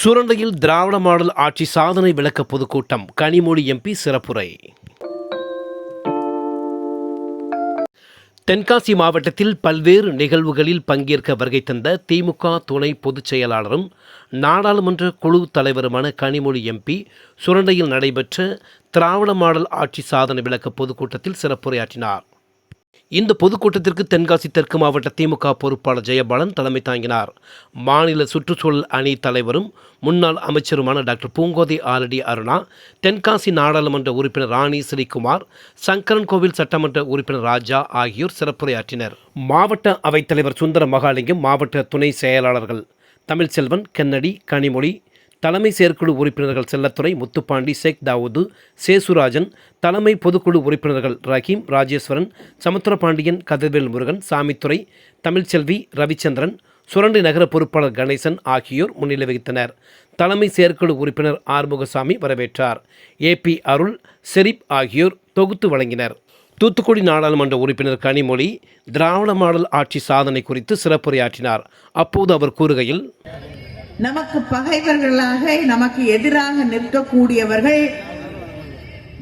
சுரண்டையில் திராவிட model ஆட்சி சாதனை விளக்க பொதுக்கூட்டம். கனிமொழி எம்பி சிறப்புரை. தென்காசி மாவட்டத்தில் பல்வேறு நிகழ்வுகளில் பங்கேற்க வருகை தந்த திமுக துணை பொதுச் செயலாளரும் நாடாளுமன்ற குழு தலைவருமான கனிமொழி எம்பி சுரண்டையில் நடைபெற்ற திராவிட மாடல் ஆட்சி சாதனை விளக்க பொதுக்கூட்டத்தில் சிறப்புரையாற்றினார். இந்த பொதுக்கூட்டத்திற்கு தென்காசி தெற்கு மாவட்ட திமுக பொறுப்பாளர் ஜெயபாலன் தலைமை தாங்கினார். மாநில சுற்றுச்சூழல் அணி தலைவரும் முன்னாள் அமைச்சருமான டாக்டர் பூங்கோதை ஆலடி அருணா தென்காசி நாடாளுமன்ற உறுப்பினர் ராணி ஸ்ரீகுமார் சங்கரன் கோவில் சட்டமன்ற உறுப்பினர் ராஜா ஆகியோர் சிறப்புரையாற்றினர். மாவட்ட அவைத்தலைவர் சுந்தர மகாலிங்கம் மாவட்ட துணை செயலாளர்கள் தமிழ்ச்செல்வன் கென்னடி கனிமொழி தலைமை செயற்குழு உறுப்பினர்கள் செல்லத்துறை முத்துப்பாண்டி ஷேக் தாவூது சேசுராஜன் தலைமை பொதுக்குழு உறுப்பினர்கள் ரஹீம் ராஜேஸ்வரன் சமுத்திரபாண்டியன் கதிர்வேல் முருகன் சாமித்துறை தமிழ்ச்செல்வி ரவிச்சந்திரன் சுரண்டி நகர பொறுப்பாளர் கணேசன் ஆகியோர் முன்னிலை வகித்தனர். தலைமை செயற்குழு உறுப்பினர் ஆறுமுகசாமி வரவேற்றார். ஏபி அருள் ஷெரீப் ஆகியோர் தொகுத்து வழங்கினர். தூத்துக்குடி நாடாளுமன்ற உறுப்பினர் கனிமொழி திராவிட மாடல் ஆட்சி சாதனை குறித்து சிறப்புரையாற்றினார். அப்போது அவர் கூறுகையில் நமக்கு பகைவர்களாக நமக்கு எதிராக நிற்கக்கூடியவர்கள்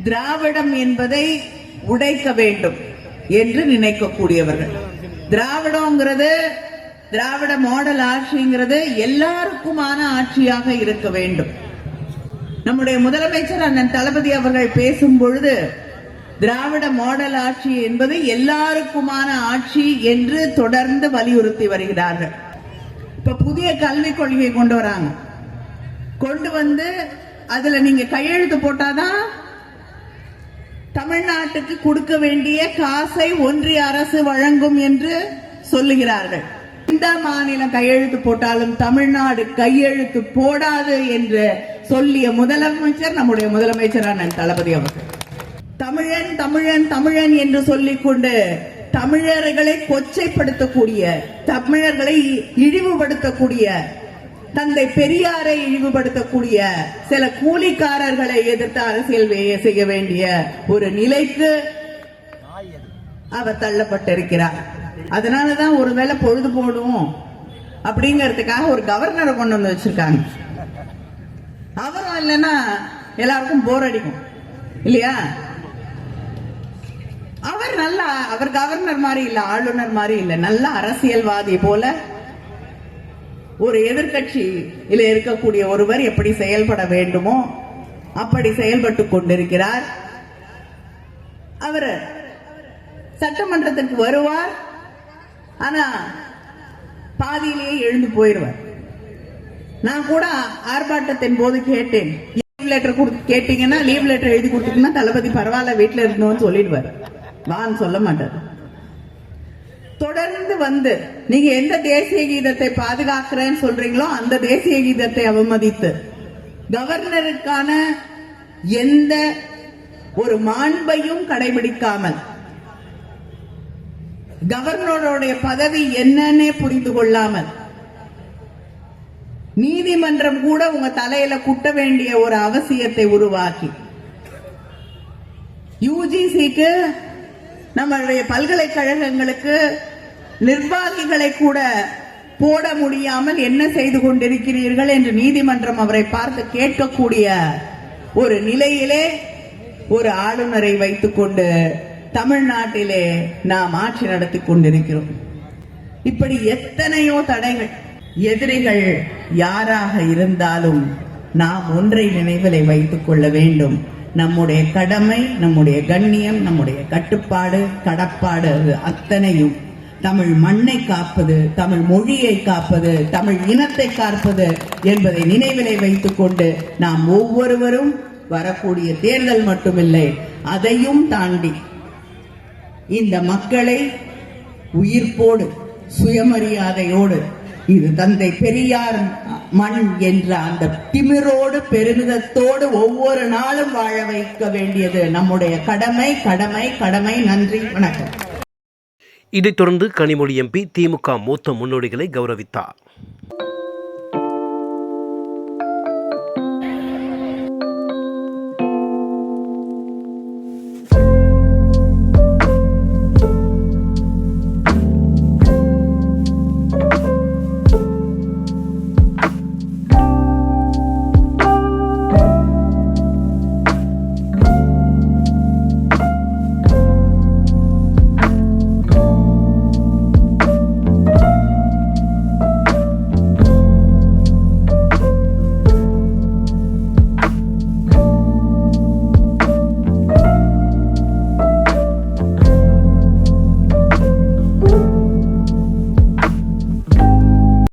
திராவிடம் என்பதை உடைக்க வேண்டும் என்று நினைக்கக்கூடியவர்கள். திராவிடங்கிறது திராவிட மாடல் ஆட்சிங்கிறது எல்லாருக்குமான ஆட்சியாக இருக்க வேண்டும். நம்முடைய முதலமைச்சர் அண்ணன் தளபதி அவர்கள் பேசும் பொழுது திராவிட மாடல் ஆட்சி என்பது எல்லாருக்குமான ஆட்சி என்று தொடர்ந்து வலியுறுத்தி வருகிறார்கள். இப்ப புதிய கல்விக் கொள்கையை கொண்டு வராங்க. கொண்டு வந்து அதுல நீங்க கையெழுத்து போட்டாதான் தமிழ்நாட்டுக்கு கொடுக்க வேண்டிய காசை ஒன்றிய அரசு வழங்கும் என்று சொல்லுகிறார்கள். இந்த மாநிலம் கையெழுத்து போட்டாலும் தமிழ்நாடு கையெழுத்து போடாது என்று சொல்லிய முதலமைச்சர் நம்முடைய முதலமைச்சரான தளபதி அவர்கள். தமிழன் தமிழன் தமிழன் என்று சொல்லிக்கொண்டு தமிழர்களை கொச்சைப்படுத்தக்கூடிய தமிழர்களை இழிவுபடுத்தக்கூடிய தந்தை பெரியாரை இழிவுபடுத்தக்கூடிய சில கூலிக்காரர்களை எதிர்த்து அரசியல் செய்ய வேண்டிய ஒரு நிலைக்கு அவர் தள்ளப்பட்டிருக்கிறார். அதனாலதான் ஒருவேளை பொழுது போடும் அப்படிங்கறதுக்காக ஒரு கவர்னரை கொண்டு வந்து வச்சிருக்காங்க. அவரும் இல்லைன்னா எல்லாருக்கும் போர் அடிக்கும். இல்லையா? அவர் நல்ல அவர் கவர்னர் மாதிரி இல்ல ஆளுநர் மாதிரி இல்ல நல்ல அரசியல்வாதி போல ஒரு எதிர்கட்சி இல்ல இருக்கக்கூடிய ஒருவர் எப்படி செயல்பட வேண்டுமோ அப்படி செயல்பட்டு கொண்டிருக்கிறார். அவர் சட்டமன்றத்துக்கு வருவார். ஆனா பாதியிலேயே எழுந்து போயிடுவார். நான் கூட ஆர்ப்பாட்டத்தின் போது கேட்டேன். லீவ் லெட்டர் கேட்டீங்கன்னா லீவ் லெட்டர் எழுதி கொடுத்தீங்கன்னா தளபதி பரவாயில்ல வீட்டில் இருந்தோம்னு சொல்லிடுவார். வான்னு சொல்ல மாட்டார் தொடர்ந்து வந்து நீங்க எந்த தேசிய கீதத்தை பாதுகாக்கிறேன்னு சொல்றீங்களோ அந்த தேசிய கீதத்தை அவமதித்து கவர்னருக்கான எந்த ஒரு மாண்பையும் கடைபிடிக்காமல் கவர்னருடைய பதவி என்னன்னே புரிந்து கொள்ளாமல் நீதிமன்றம் கூட உங்க தலையில குட்ட வேண்டிய ஒரு அவசியத்தை உருவாக்கி யூஜிசிக்கு நம்மளுடைய பல்கலைக்கழகங்களுக்கு நிர்வாகிகளை கூட போட முடியாமல் என்ன செய்து கொண்டிருக்கிறீர்கள் என்று நீதிமன்றம் அவரை பார்த்து கேட்கக்கூடிய ஒரு நிலையிலே ஒரு ஆளுநரை வைத்துக்கொண்டு தமிழ்நாட்டிலே நாம் ஆட்சி நடத்தி கொண்டிருக்கிறோம். இப்படி எத்தனையோ தடைகள் எதிரிகள் யாராக இருந்தாலும் நாம் ஒன்றை நினைவிலை வைத்துக் கொள்ள வேண்டும். நம்முடைய கடமை நம்முடைய கண்ணியம் நம்முடைய கட்டுப்பாடு கடப்பாடு அது அத்தனையும். தமிழ் மண்ணை காப்பது தமிழ் மொழியை காப்பது தமிழ் இனத்தை காப்பது என்பதை நினைவிலை வைத்துக் கொண்டு நாம் ஒவ்வொருவரும் வரக்கூடிய தேர்தல் மட்டுமில்லை அதையும் தாண்டி இந்த மக்களை உயிர்ப்போடு சுயமரியாதையோடு இது தந்தை பெரியார் மண் என்ற அந்த திமிரோடு பெருமிதத்தோடு ஒவ்வொரு நாளும் வாழ வைக்க வேண்டியது நம்முடைய கடமை கடமை கடமை. நன்றி வணக்கம். இதைத் தொடர்ந்து கனிமொழி எம்பி திமுக மூத்த முன்னோடிகளை கௌரவித்தார்.